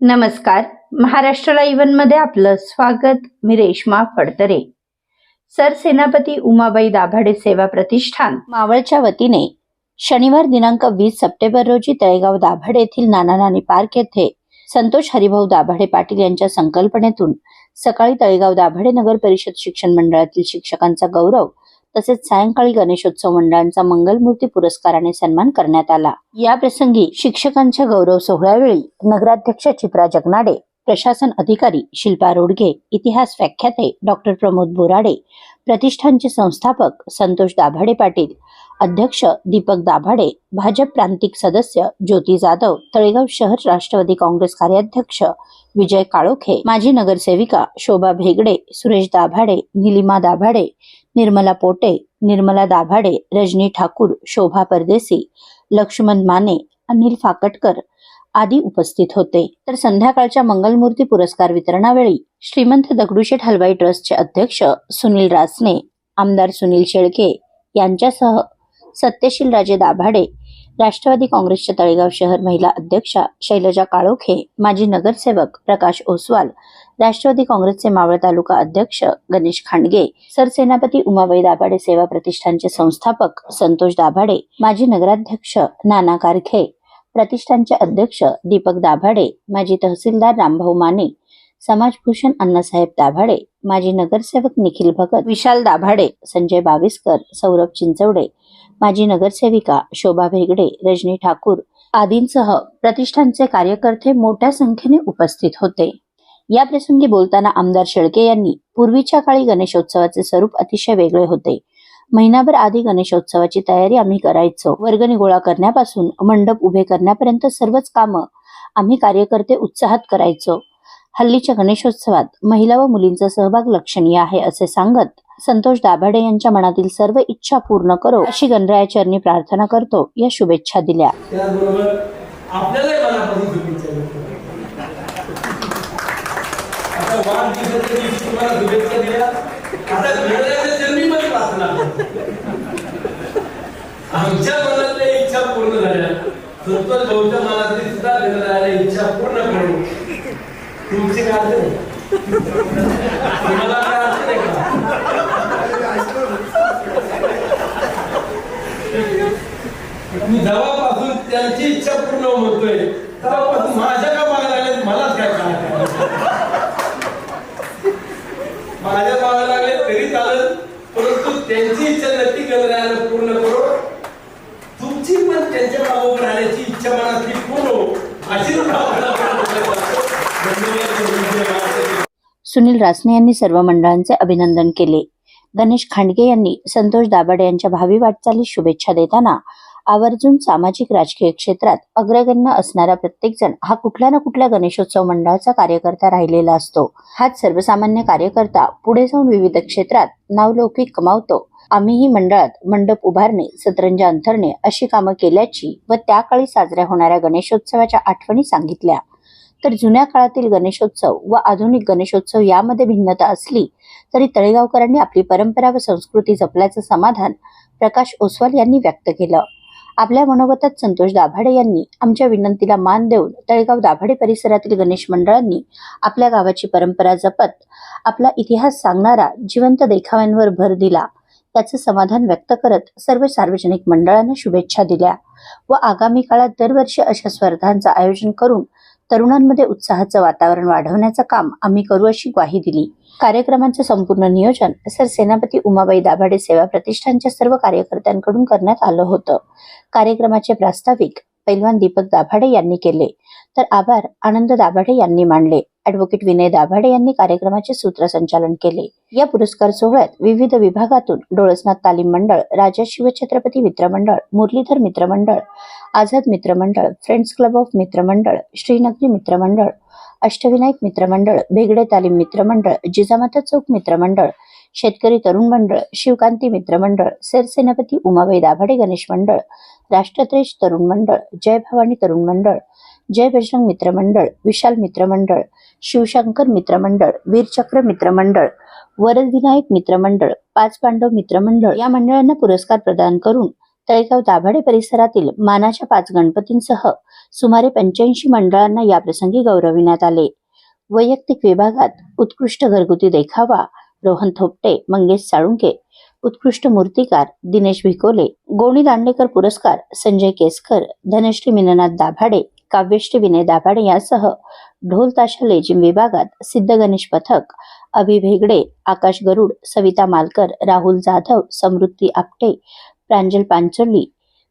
नमस्कार. महाराष्ट्र लाईव्हमध्ये आपलं स्वागत. मी रेश्मा फडतरे. सरसेनापती उमाबाई दाभाडे सेवा प्रतिष्ठान. मावळच्या वतीने शनिवार दिनांक वीस सप्टेंबर रोजी तळेगाव दाभाडे येथील नाना नानी पार्क येथे संतोष हरिभाऊ दाभाडे पाटील यांच्या संकल्पनेतून सकाळी तळेगाव दाभाडे नगर परिषद शिक्षण मंडळातील शिक्षकांचा गौरव तसेच सायंकाळी गणेशोत्सव मंडळांचा मंगलमूर्ती पुरस्काराने सन्मान करण्यात आला. या प्रसंगी शिक्षकांच्या गौरव सोहळ्यावेळी नगराध्यक्ष चित्रा जगनाडे प्रशासन अधिकारी शिल्पा रोडगे इतिहास व्याख्याते डॉक्टर प्रमोद बोराडे प्रतिष्ठानचे संस्थापक संतोष दाभाडे पाटील अध्यक्ष दीपक दाभाडे भाजप प्रांतिक सदस्य ज्योती जाधव तळेगाव शहर राष्ट्रवादी काँग्रेस कार्याध्यक्ष विजय काळोखे माजी नगरसेविका शोभा भेगडे सुरेश दाभाडे निलिमा दाभाडे निर्मला पोटे निर्मला दाभाडे रजनी ठाकूर शोभा परदेसी लक्ष्मण माने अनिल फाकटकर आदी उपस्थित होते. तर संध्याकाळच्या मंगलमूर्ती पुरस्कार वितरणावेळी श्रीमंत दगडूशेठ हलवाई ट्रस्टचे अध्यक्ष सुनील रासने आमदार सुनील शेळके यांच्यासह सत्यशील राजे दाभाडे राष्ट्रवादी काँग्रेसच्या तळेगाव शहर महिला अध्यक्षा शैलजा काळोखे माजी नगरसेवक प्रकाश ओसवाल राष्ट्रवादी काँग्रेसचे मावळ तालुका अध्यक्ष गणेश खांडगे सरसेनापती उमाबाई दाभाडे सेवा प्रतिष्ठानचे संस्थापक संतोष दाभाडे माजी नगराध्यक्ष नाना कारखे प्रतिष्ठानचे अध्यक्ष दीपक दाभाडे माजी तहसीलदार रामभाऊ माने समाजभूषण अण्णासाहेब दाभाडे माजी नगरसेवक निखिल भगत विशाल दाभाडे संजय बाविस्कर सौरभ चिंचवडे माजी नगरसेविका शोभा भेगडे रजनी ठाकूर आदींसह प्रतिष्ठानचे कार्यकर्ते मोठ्या संख्येने उपस्थित होते. या प्रसंगी बोलताना आमदार शेळके यांनी पूर्वीच्या काळी गणेशोत्सवाचे स्वरूप अतिशय वेगळे होते. महिनाभर आधी गणेशोत्सवाची तयारी आम्ही करायचो. वर्गणी गोळा करण्यापासून मंडप उभे करण्यापर्यंत सर्वच कामं आम्ही कार्यकर्ते उत्साहात करायचो. हल्लीच्या गणेशोत्सवात महिला व मुलींचा सहभाग लक्षणीय आहे असे सांगत संतोष दाभाडे यांच्या मनातील सर्व इच्छा पूर्ण करो अशी गणरायाचरणी प्रार्थना करतो. या शुभेच्छा दिल्या. शुभेच्छा आता आमच्या मनातल्या इच्छा पूर्ण झाल्या. संतोष भाऊच्या मनातली सुद्धा गणरायाला इच्छा पूर्ण करू तुमची काय तुम्हाला काय अडचण नाही का? मी जेव्हापासून त्यांची इच्छा पूर्ण होतोय तेव्हापासून माझ्या का मागे लागले मलाच काय काय माझ्या मागे लागले तरी चालत परंतु त्यांची इच्छा नक्की करायला पूर्ण करो तुमची पण त्यांच्या मागे राहण्याची इच्छा मनातली पूर्ण हो अशी सुनील रासने यांनी सर्व मंडळांचे अभिनंदन केले. गणेश खांडगे यांनी संतोष दाभाडे यांच्या भावी वाटचालीस शुभेच्छा देताना आवर्जून सामाजिक राजकीय क्षेत्रात अग्रगण्य असणारा प्रत्येकजण हा कुठल्या ना कुठल्या गणेशोत्सव मंडळाचा कार्यकर्ता राहिलेला असतो. हाच सर्वसामान्य कार्यकर्ता पुढे जाऊन विविध क्षेत्रात नावलौकिक कमावतो. आम्हीही मंडळात मंडप उभारणे सतरंजा अंथरणे अशी कामं केल्याची व त्या काळी साजऱ्या होणाऱ्या गणेशोत्सवाच्या आठवणी सांगितल्या. तर जुन्या काळातील गणेशोत्सव व आधुनिक गणेशोत्सव यामध्ये भिन्नता असली तरी तळेगावकरांनी आपली परंपरा व संस्कृती जपल्याचं समाधान प्रकाश ओसवाल यांनी व्यक्त केलं. आपल्या मनोगतात संतोष दाभाडे यांनी आमच्या विनंतीला मान देऊन तळेगाव दाभाडे परिसरातील गणेश मंडळांनी आपल्या गावाची परंपरा जपत आपला इतिहास सांगणारा जिवंत देखाव्यांवर भर दिला त्याचं समाधान व्यक्त करत सर्व सार्वजनिक मंडळांना शुभेच्छा दिल्या व आगामी काळात दरवर्षी अशा स्पर्धांचं आयोजन करून तरुणांमध्ये उत्साहाचं वातावरण वाढवण्याचं काम आम्ही करू अशी ग्वाही दिली. कार्यक्रमाचं संपूर्ण नियोजन सर सेनापती उमाबाई दाभाडे सेवा प्रतिष्ठानच्या सर्व कार्यकर्त्यांकडून करण्यात आलं होतं. कार्यक्रमाचे प्रास्ताविक पैलवान दीपक दाभाडे यांनी केले. तर आभार आनंद दाभाडे यांनी मांडले ऍडव्होकेट विनय दाभाडे यांनी कार्यक्रमाचे सूत्रसंचालन केले. या पुरस्कार सोहळ्यात विविध विभागातून डोळसनाथ तालीम मंडळ राजा शिवछत्रपती मित्रमंडळ मुरलीधर मित्रमंडळ आझाद मित्रमंडळ फ्रेंड्स क्लब ऑफ मित्रमंडळ श्रीनगरी मित्रमंडळ अष्टविनायक मित्रमंडळ बेगडे तालीम मित्रमंडळ जिजामाता चौक मित्रमंडळ शेतकरी तरुण मंडळ शिवकांती मित्रमंडळ सरसेनापती उमाबाई दाभाडे गणेश मंडळ राष्ट्रत्रेष तरुण मंडळ जय भवानी तरुण मंडळ जय बजरंग मित्रमंडळ विशाल मित्रमंडळ शिवशंकर मित्रमंडळ वीरचक्र मित्रमंडळ वरदविनायक मित्रमंडळ पाच पांडव मित्रमंडळ या मंडळांना पुरस्कार प्रदान करून तळेगाव दाभाडे परिसरातील मानाच्या पाच गणपतींसह सुमारे पंच्याऐंशी मंडळांना याप्रसंगी गौरविण्यात आले. वैयक्तिक विभागात उत्कृष्ट घरगुती देखावा रोहन थोपटे मंगेश साळुंके उत्कृष्ट मूर्तिकार दिनेश भिकोले गोणी दांडेकर पुरस्कार संजय केसकर धनश्री मिननाथ दाभाडे काव्यश्री विनय दाभाडे यासह ढोल ताशा लेजिम विभागात सिद्ध गणेश पथक अभि भेगडे आकाश गरुड सविता मालकर राहुल जाधव समृद्धी आपटे प्रांजल पांचोली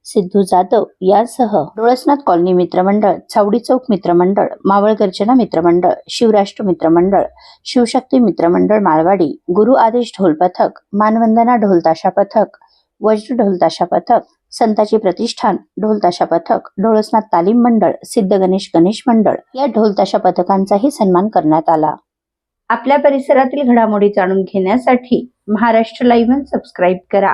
सिद्धू जाधव यासह डोळसनाथ कॉलनी मित्रमंडळ चावडी चौक मित्रमंडळ मावळ गर्जना मित्रमंडळ शिवराष्ट्र मित्रमंडळ शिवशक्ती मित्रमंडळ माळवाडी गुरु आदेश ढोल पथक मानवंदना ढोलताशा पथक वज्र ढोलताशा पथक संताची प्रतिष्ठान ढोलताशा पथक डोळसनाथ तालीम मंडळ सिद्ध गणेश गणेश मंडळ या ढोलताशा पथकांचाही सन्मान करण्यात आला. आपल्या परिसरातील घडामोडी जाणून घेण्यासाठी महाराष्ट्र लाईव्ह सबस्क्राईब करा.